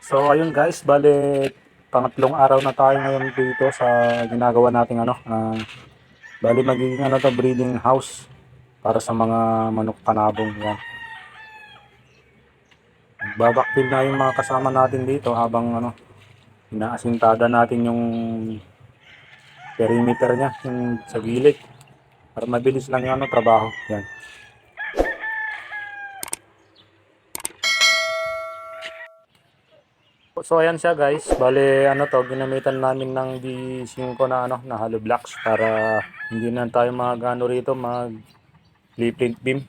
So ayun guys, bale pangatlong araw na tayo ngayon dito sa ginagawa nating ano, ah, bale magiging ano to breeding house para sa mga manok panabong yan. Babaktil na yung mga kasama natin dito habang ano, inaasintada natin yung perimeter niya, yung sa gilid. Para mabilis lang yung ano, trabaho. Yan. So ayan siya guys, bale ano to, ginamitan namin ng D5 na ano, na hollow blocks para hindi na tayo mag ano rito, mag flip beam.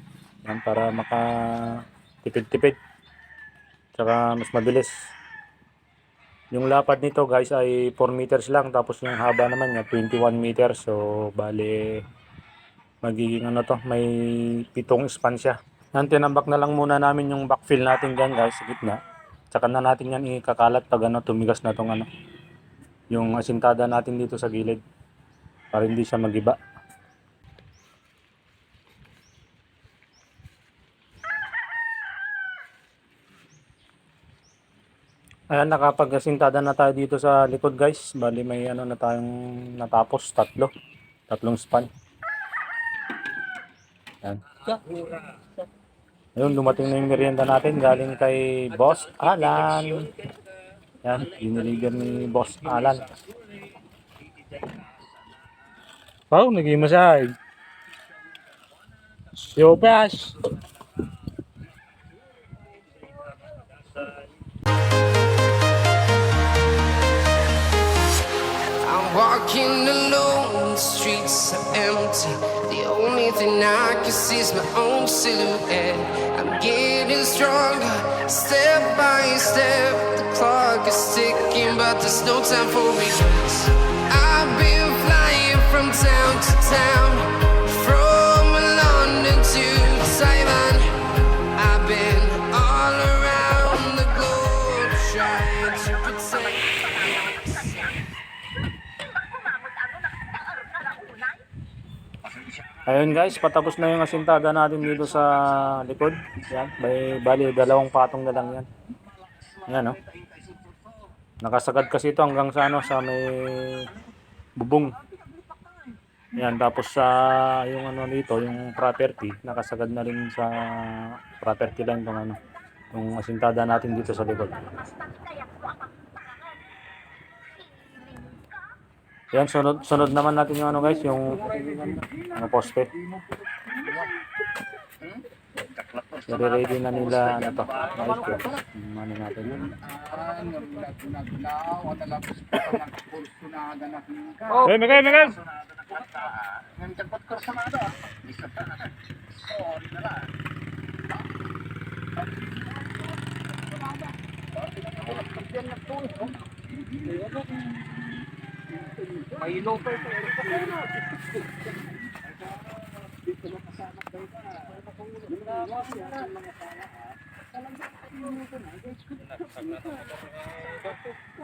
Yan para maka tipid-tipid. Tsaka mas mabilis. Yung lapad nito guys ay 4 meters lang tapos yung haba naman niya 21 meters. So bale magiging ano to, may pitong span siya. Yan tinambak na lang muna namin yung backfill natin dyan guys sa gitna. Tsaka na natin yan ikakalat pag ano, tumigas na tong ano, yung asintada natin dito sa gilid para hindi siya magiba. Ayan, nakapag-asintada na tayo dito sa likod guys. Bali may ano na tayong natapos, tatlo. Tatlong span. Ayan. Ayun, dumating na yung merienda natin galing kay Boss Alan. Yan, diniligan ni Boss Alan. Wow, naging masyag. Yo, Bash! I'm walking alone, the streets are empty. The only thing I can see is my own silhouette. I'm getting stronger, step by step. The clock is ticking, but there's no time for regrets. Ayun guys, patapos na yung asintada natin dito sa likod. Yan, may bali dalawang patong na lang yan. Yan oh. Nakasagad kasi ito hanggang sa ano sa may bubong. Yan, tapos sa yung ano dito, yung property, nakasagad na rin sa property line tong ano, yung asintada natin dito sa likod. Yan, sunod, sunod naman natin yung ano guys, yung ano, poste. Ready na nila ano to. Guys, ko. Ano natin yun. Hey, Miguel, Miguel!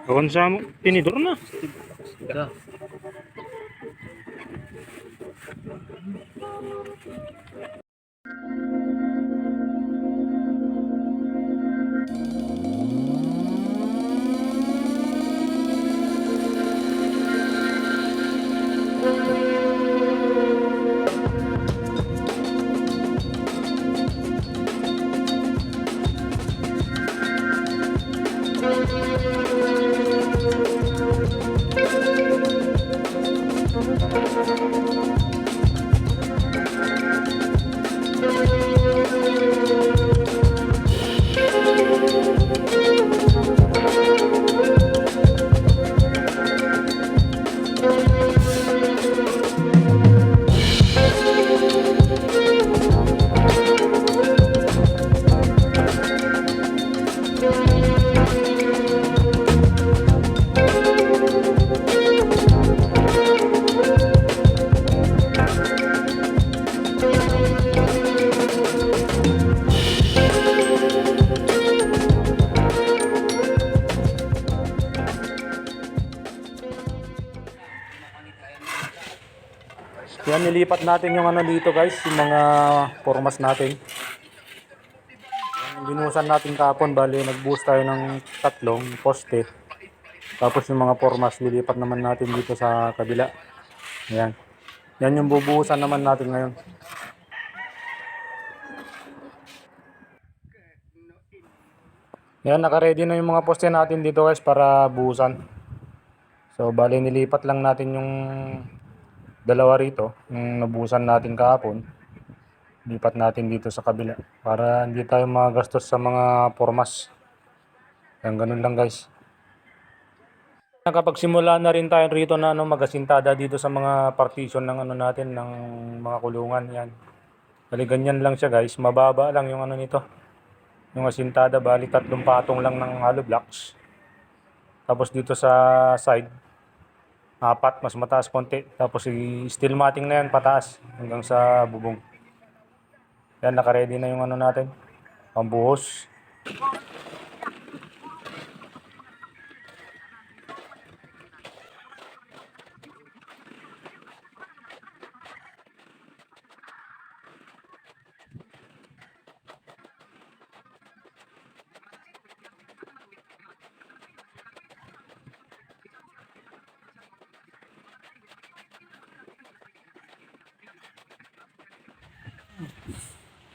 Kawan sa mo, tinidor na. Yan, nilipat natin yung ano dito guys, yung mga formas natin. Yan, binuhusan natin kahapon. Bali, nagbuhos tayo ng tatlong poste. Tapos yung mga formas, lilipat naman natin dito sa kabila. Ayan. Yan yung bubuhusan naman natin ngayon. Yan, naka-ready na yung mga poste natin dito guys para buhusan. So, bali nilipat lang natin yung dalawa rito, yung nabuhusan natin kahapon. Lipat natin dito sa kabila para hindi tayo magastos sa mga formas. Yan, ganun lang guys. Nakapagsimula na rin tayo rito na ano, magasintada dito sa mga partition ng ano natin, ng mga kulungan. Yan. Bali, ganyan lang siya guys. Mababa lang yung ano nito. Yung asintada, bali tatlong patong lang ng hollow blocks. Tapos dito sa side, apat, mas mataas konti. Tapos i-steel matting na yan, pataas hanggang sa bubong. Yan, naka-ready na yung ano natin. Pambuhos.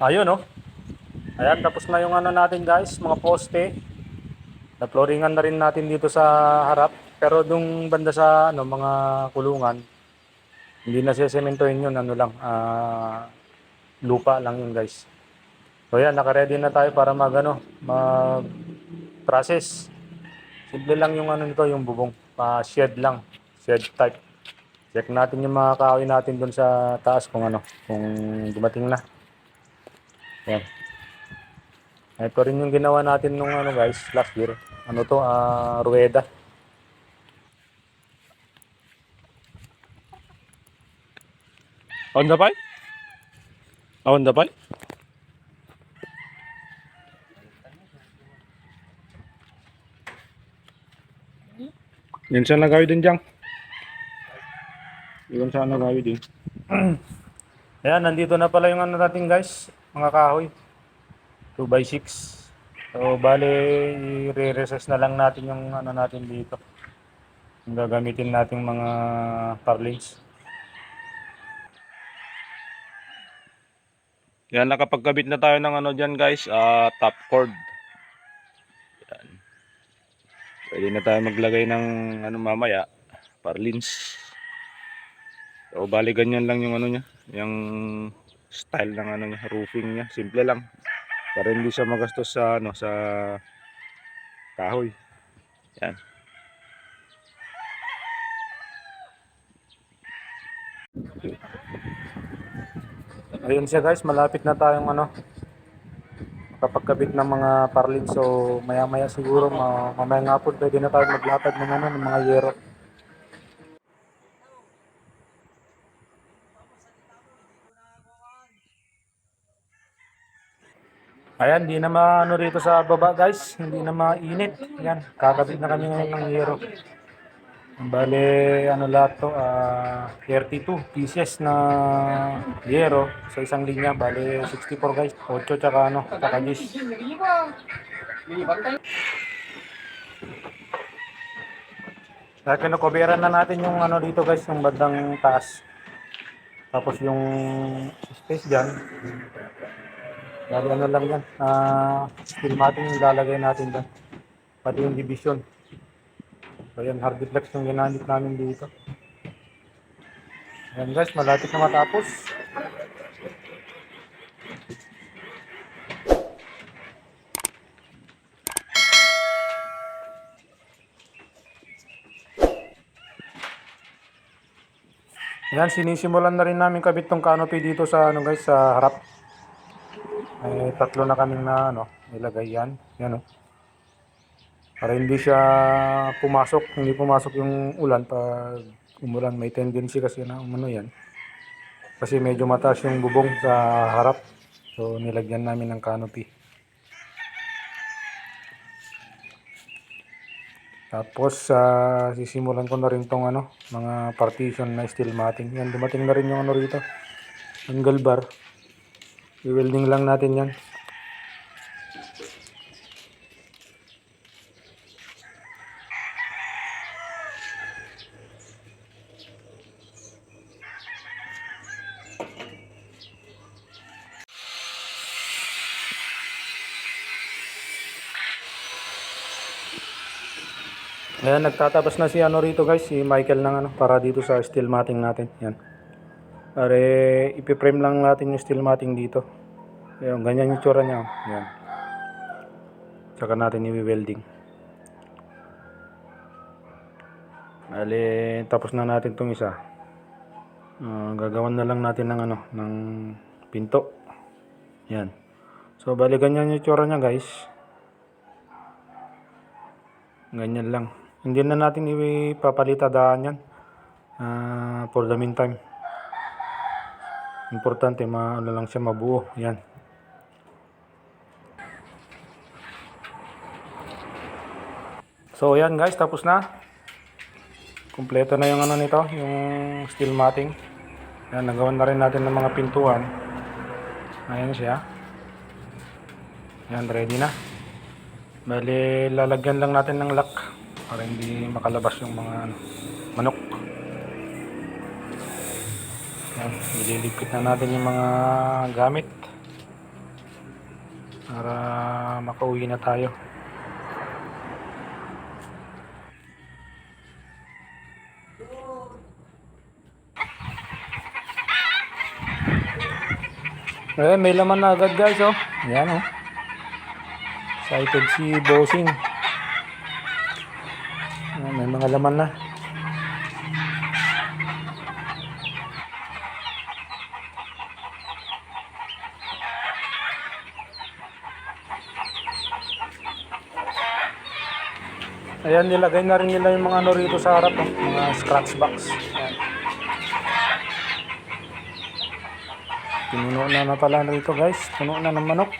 Ayun, no? Ayan, tapos na yung ano natin guys, mga poste. Na-flooringan na rin natin dito sa harap. Pero dung banda sa ano, mga kulungan, hindi na sesementohin yun, ano lang, ah, lupa lang yun guys. So yan, naka-ready na tayo para mag ano, mag process. Simple lang yung ano nito, yung bubong. Pa shed lang, shed type. Check natin yung mga kahoy natin doon sa taas kung ano, kung dumating na. Yan. Ito rin yung ginawa natin nung ano guys, last year. Ano to, ah, rueda. On the pipe? On the pipe? Yan siya nagawi din dyan. Yan siya nagawi din. Ayan, nandito na pala yung ano natin guys, mga kahoy. 2x6. So, bale, i-recess na lang natin yung ano natin dito. Yung gagamitin nating mga parlings. Yan, nakapagkabit na tayo ng ano dyan guys, ah, top cord. Yan. Pwede na tayo maglagay ng ano mamaya, parlins. So, bali ganyan lang yung ano niya, yung style ng ano niya, roofing niya, simple lang. Para hindi siya magastos sa ano sa kahoy. Yan. Ayun siya guys, malapit na tayong ano kapagkabit ng mga parlin. So maya maya siguro ma mamaya nga po pwede na tayo maglatag ng ano ng mga yero. Ayan, di na maano rito sa baba guys. Hindi na mainit. Yan, kakabit na kami ngayon ng yero. Bale, ano lahat to, ah 32 pieces na yero sa isang linya. Bale, 64 guys. 8 tsaka ano, tsaka 10. Kaya kinukuberan na natin yung ano dito guys, yung bandang taas. Tapos yung space dyan, Lalo ano lang yan. Ah, steel matting yung lalagay natin dyan. Pati yung division. So yan, hard deflex yung ginamit namin dito. Yan guys, malapit na matapos. Yan, sinisimulan na rin namin kabit tong canopy dito sa ano guys, sa harap. May tatlo na kaming na ano, nilagay yan. Yan oh. Para hindi siya pumasok, hindi pumasok yung ulan pag umulan. May tendency kasi na umano yan. Kasi medyo mataas yung bubong sa harap. So nilagyan namin ng canopy. Tapos sa sisimulan ko na rin tong ano, mga partition na steel matting. Yan, dumating na rin yung ano rito. Angle bar. I-welding lang natin yan. Ayan, nagtatapos na si ano rito guys, si Michael ng ano, para dito sa steel matting natin. Yan. Pare, ipiprame lang natin yung steel matting dito. Ayan, ganyan yung tsura niya. oh. Yan. Tsaka natin i-welding. Bale, tapos na natin itong isa. Ah, gagawan na lang natin ng ano, ng pinto. Yan. So, bali ganyan yung tsura niya guys. Ganyan lang. Hindi na natin ipapalitadaan yan. Ah, for the meantime. Importante, ma ano lang siya mabuo. Yan. So, yan guys, tapos na. Kumpleto na yung ano nito, yung steel matting. Yan, nagawan na rin natin ng mga pintuan. Ayan siya. Yan, ready na. Bali, lalagyan lang natin ng lock para hindi makalabas yung mga ano, ililipit na natin yung mga gamit para makauwi na tayo. Eh, may laman na agad guys, oh. Yan, oh. Excited si Bossing. May mga laman na. Ayan, nilagay na rin nila yung mga ano rito sa harap, oh. mga scratch box. Ayan. Pinuno na na pala rito guys. Puno na ng manok.